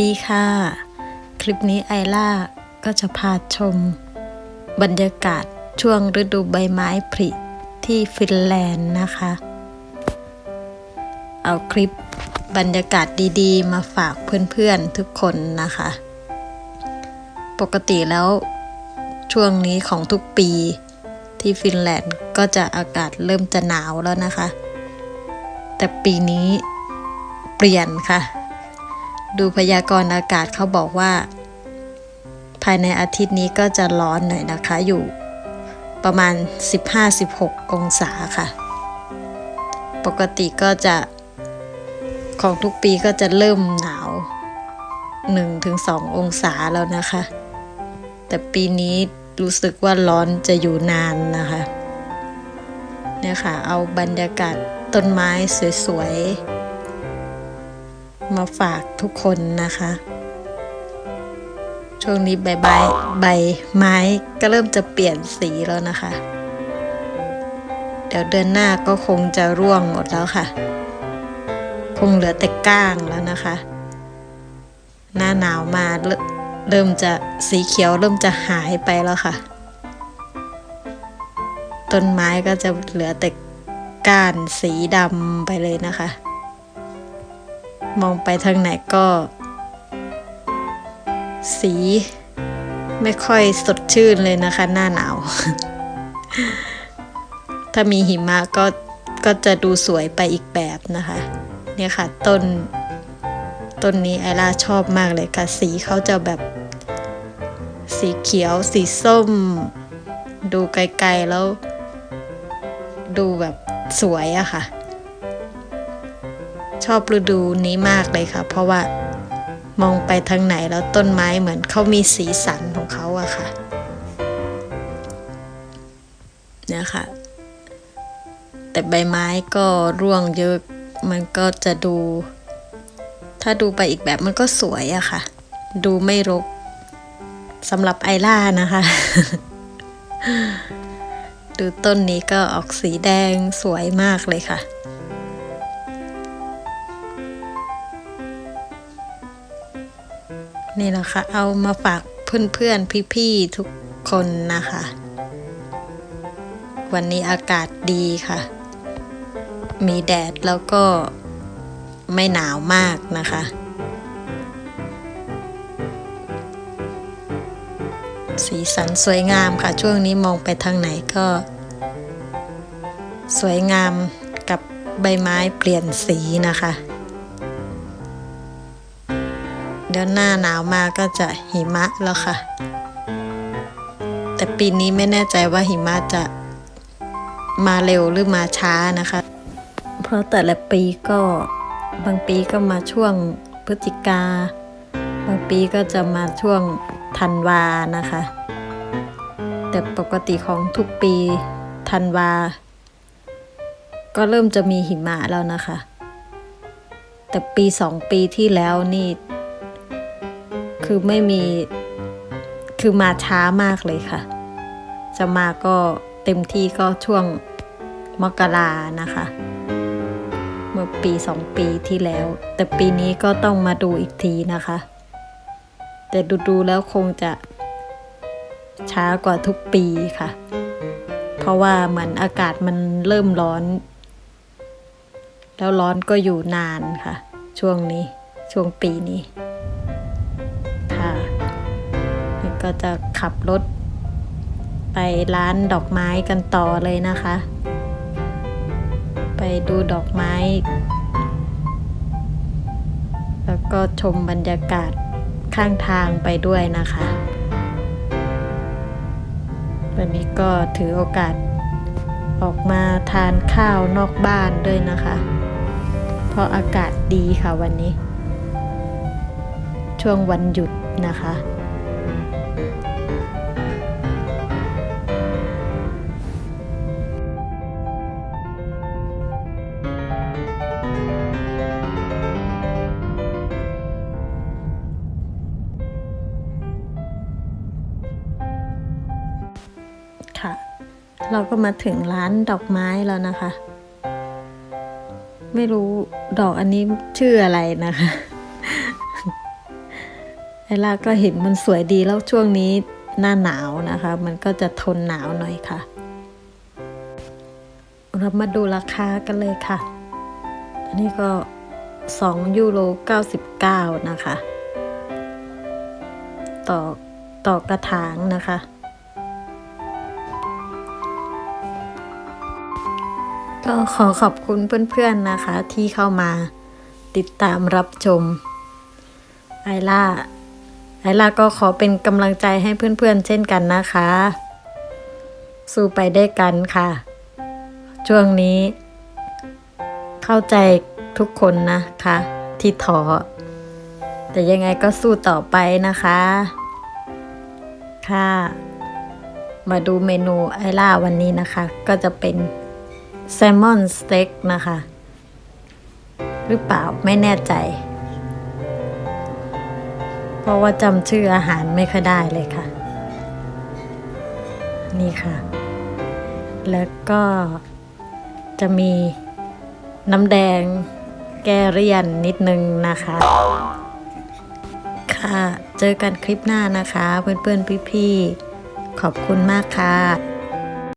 ดีค่ะ คลิปนี้ไอล่าก็จะพาชม บรรยากาศช่วงฤดูใบไม้ผลิที่ฟินแลนด์นะคะ เอาคลิปบรรยากาศดีๆ มาฝากเพื่อนๆทุกคนนะคะ ปกติแล้วช่วงนี้ของทุกปีที่ฟินแลนด์ก็จะอากาศเริ่มจะหนาวแล้วนะคะ แต่ปีนี้เปลี่ยนค่ะ ดูพยากรณ์อากาศเขาบอกว่า ภายในอาทิตย์นี้ก็จะร้อนหน่อยนะคะอยู่ประมาณ 15-16 องศาค่ะ ปกติก็จะ ของทุกปีก็จะเริ่มหนาว 1-2 องศาแล้วนะคะ แต่ปีนี้รู้สึกว่าร้อนจะอยู่นานนะคะ เนี่ยค่ะ เอาบรรยากาศต้นไม้สวยๆ มาฝากทุกคนนะคะ ช่วงนี้ใบใบใบไม้ก็เริ่มจะเปลี่ยนสีแล้วนะคะ เดี๋ยวเดือนหน้าก็คงจะร่วงหมดแล้วค่ะ คงเหลือแต่ก้างแล้วนะคะ หน้าหนาวมาเริ่มเริ่มจะสีเขียวเริ่มจะหายไปแล้วค่ะ ต้นไม้ก็จะเหลือแต่ก้านสีดำไปเลยนะคะ มองไปทางไหนก็ สีไม่ค่อยสดชื่นเลยนะคะ หน้าหนาว ถ้ามีหิมะก็ก็จะดูสวยไปอีกแบบนะคะ เนี่ยค่ะต้น ต้นนี้ไอล่าชอบมากเลยค่ะ สีเขาจะแบบสีเขียวสีส้ม ดูไกลๆแล้ว ดูแบบสวยอะค่ะ ชอบฤดูนี้มากเลยค่ะ เพราะว่ามองไปทางไหนแล้วต้นไม้เหมือนเขามีสีสันของเขาอะค่ะเนี่ยค่ะ แต่ใบไม้ก็ร่วงเยอะมันก็จะดู ถ้าดูไปอีกแบบมันก็สวยอะค่ะ ดูไม่รกสำหรับไอล่านะคะ ดูต้นนี้ก็ออกสีแดงสวยมากเลยค่ะ นี่แหละค่ะ เอามาฝากเพื่อนๆพี่ๆทุกคนนะคะ วันนี้อากาศดีค่ะ มีแดดแล้วก็ไม่หนาวมากนะคะ สีสันสวยงามค่ะ ช่วงนี้มองไปทางไหนก็ สวยงามกับใบไม้เปลี่ยนสีนะคะ เดี๋ยวหน้าหนาวมาก็จะหิมะแล้วค่ะ แต่ปีนี้ไม่แน่ใจว่าหิมะจะมาเร็วหรือมาช้านะคะ เพราะแต่ละปีก็บางปีก็มาช่วงพฤศจิกา บางปีก็จะมาช่วงธันวานะคะ แต่ปกติของทุกปีธันวา ก็เริ่มจะมีหิมะแล้วนะคะ แต่ปีสองปีที่แล้วนี่ คือไม่มีคือมาช้ามากเลยค่ะ จะมาก็เต็มที่ก็ช่วงมกรานะคะ เมื่อปีสองปีที่แล้ว แต่ปีนี้ก็ต้องมาดูอีกทีนะคะ แต่ดูๆแล้วคงจะช้ากว่าทุกปีค่ะ เพราะว่าเหมือนอากาศมันเริ่มร้อน แล้วร้อนก็อยู่นานค่ะ ช่วงนี้ช่วงปีนี้ นี่ก็จะขับรถ ไปร้านดอกไม้กันต่อเลยนะคะ ไปดูดอกไม้ แล้วก็ชมบรรยากาศข้างทางไปด้วยนะคะวันนี้ก็ถือโอกาสออกมาทานข้าวนอกบ้านด้วยนะคะ เพราะอากาศดีค่ะวันนี้ ช่วงวันหยุดนะคะ เราก็มาถึงร้านดอกไม้แล้วนะคะ ไม่รู้ดอกอันนี้ชื่ออะไรนะคะไอล่าก็เห็นมันสวยดีแล้วช่วงนี้หน้าหนาวนะคะ มันก็จะทนหนาวหน่อยค่ะ เรามาดูราคากันเลยค่ะ อันนี้ก็ 2 ยูโร 99 นะคะ ต่อต่อกระถางนะคะ ก็ขอขอบคุณเพื่อนๆนะคะ ที่เข้ามาติดตามรับชม ไอล่า ไอล่าก็ขอเป็นกำลังใจให้เพื่อนๆเช่นกันนะคะ สู้ไปได้กันค่ะ ช่วงนี้ เข้าใจทุกคนนะคะ ที่ท้อแต่ยังไงก็สู้ต่อไปนะคะ ค่ะ มาดูเมนูไอล่าวันนี้นะคะ ก็จะเป็น แซลมอนสเต็กนะคะ หรือเปล่าไม่แน่ใจ เพราะว่าจำชื่ออาหารไม่ค่อยได้เลยค่ะ นี่ค่ะ แล้วก็จะมีน้ำแดงแกเรียนนิดนึงนะคะ ค่ะ เจอกันคลิปหน้านะคะ เพื่อนๆพี่ๆขอบคุณมากค่ะ